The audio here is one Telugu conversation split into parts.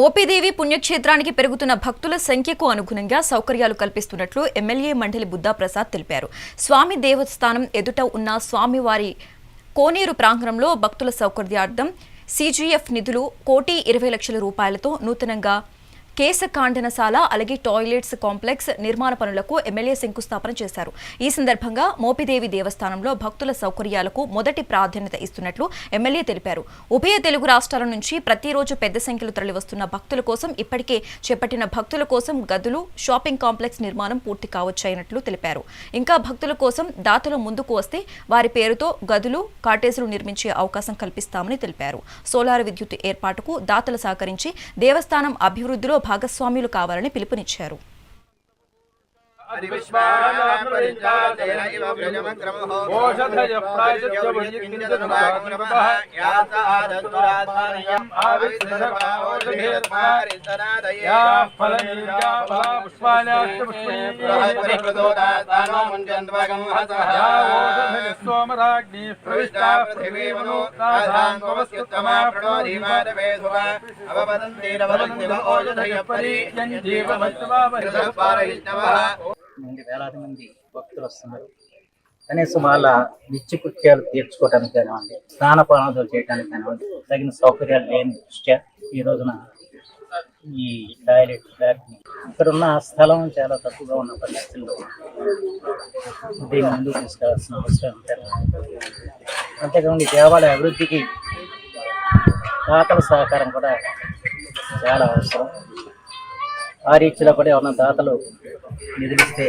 మోపిదేవి పుణ్యక్షేత్రానికి పెరుగుతున్న భక్తుల సంఖ్యకు అనుగుణంగా సౌకర్యాలు కల్పిస్తున్నట్లు ఎమ్మెల్యే మండలి బుద్దా ప్రసాద్ తెలిపారు. స్వామి దేవస్థానం ఎదుట ఉన్న స్వామివారి కోనేరు ప్రాంగణంలో భక్తుల సౌకర్యార్థం సీజీఎఫ్ నిధులు కోటి ఇరవై లక్షల రూపాయలతో నూతనంగా కేశ కాండనశాల అలాగే టాయిలెట్స్ కాంప్లెక్స్ నిర్మాణ పనులకు ఎమ్మెల్యే శంకుస్థాపన చేశారు. ఈ సందర్భంగా మోపిదేవి దేవస్థానంలో భక్తుల సౌకర్యాలకు మొదటి ప్రాధాన్యత ఇస్తున్నట్లు ఎమ్మెల్యే తెలిపారు. ఉభయ తెలుగు రాష్ట్రాల నుంచి ప్రతిరోజు పెద్ద సంఖ్యలో తరలివస్తున్న భక్తుల కోసం ఇప్పటికే చేపట్టిన భక్తుల కోసం గదులు షాపింగ్ కాంప్లెక్స్ నిర్మాణం పూర్తి కావచ్చాయనట్లు తెలిపారు. ఇంకా భక్తుల కోసం దాతలు ముందుకు వస్తే వారి పేరుతో గదులు కాటేజీలు నిర్మించే అవకాశం కల్పిస్తామని తెలిపారు. సోలార్ విద్యుత్ ఏర్పాటుకు దాతలు సహకరించి దేవస్థానం అభివృద్ధిలో భాగస్వాములు కావాలని పిలుపునిచ్చారు. హరివిశ్వానామృతాదేన ఇవ వ్రజమగ్రమః ఓషధయ ప్రాయశ్చిత్య వయ్యకించనుభాగ్రమః యాత ఆదత్తురాత్మానయం ఆవిశ్వసర్వావోషధేర్మారితనాదయే యా ఫలనీర్యా వేలాది మంది భక్తులు వస్తున్నారు. కనీసం వాళ్ళ నిత్య కృత్యాలు తీర్చుకోవడానికి కానివ్వండి స్నానపానాలు చేయడానికి కానివ్వండి తగిన సౌకర్యాలు లేని దృష్ట్యా ఈ రోజున ఈ టాయిలెట్ బ్యాగ్ని ఇక్కడ ఉన్న స్థలం చాలా తక్కువగా ఉన్న పరిస్థితుల్లో దీన్ని ముందుకు తీసుకెళ్ళాల్సిన అవసరం అంతేకాకుండా దేవాలయ అభివృద్ధికి దాతల సహకారం కూడా చాలా అవసరం. ఆ రీతిలో కూడా ఉన్న దాతలు నిధులిస్తే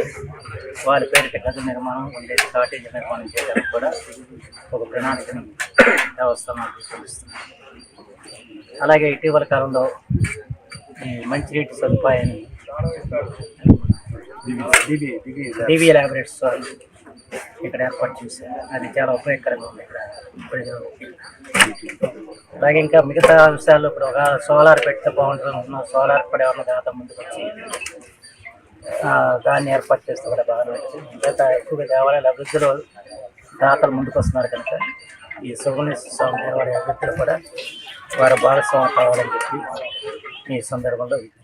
వారి పేరిట గది నిర్మాణం ఉండే కాటేజ్ నిర్మాణం చేయడానికి కూడా ఒక ప్రణాళికను దేవస్థానం రూపొందిస్తుంది అలాగే ఇటీవల కాలంలో మంచినీటి సదుపాయాన్ని డివి ల్యాబొరేటరీస్ ఇక్కడ ఏర్పాటు చేశారు. అది చాలా ఉపయోగకరంగా ఉంది ఇక్కడ అలాగే ఇంకా మిగతా అంశాలు ఇప్పుడు ఒక సోలార్ పెడితే బాగుంటుంది సోలార్ కూడా ఏమన్నా దాత ముందుకు వచ్చి దాన్ని ఏర్పాటు చేస్తే కూడా బాగా ఉంటుంది. ఇంకా ఎక్కువగా దేవాలయాల అభివృద్ధిలో దాతలు ముందుకు వస్తున్నారు కనుక ఈ సుబ్రహ్మణ్య స్వామి దేవాలయ అభివృద్ధిలో కూడా వారు భాగస్వామి కావాలని చెప్పి ఈ సందర్భంలో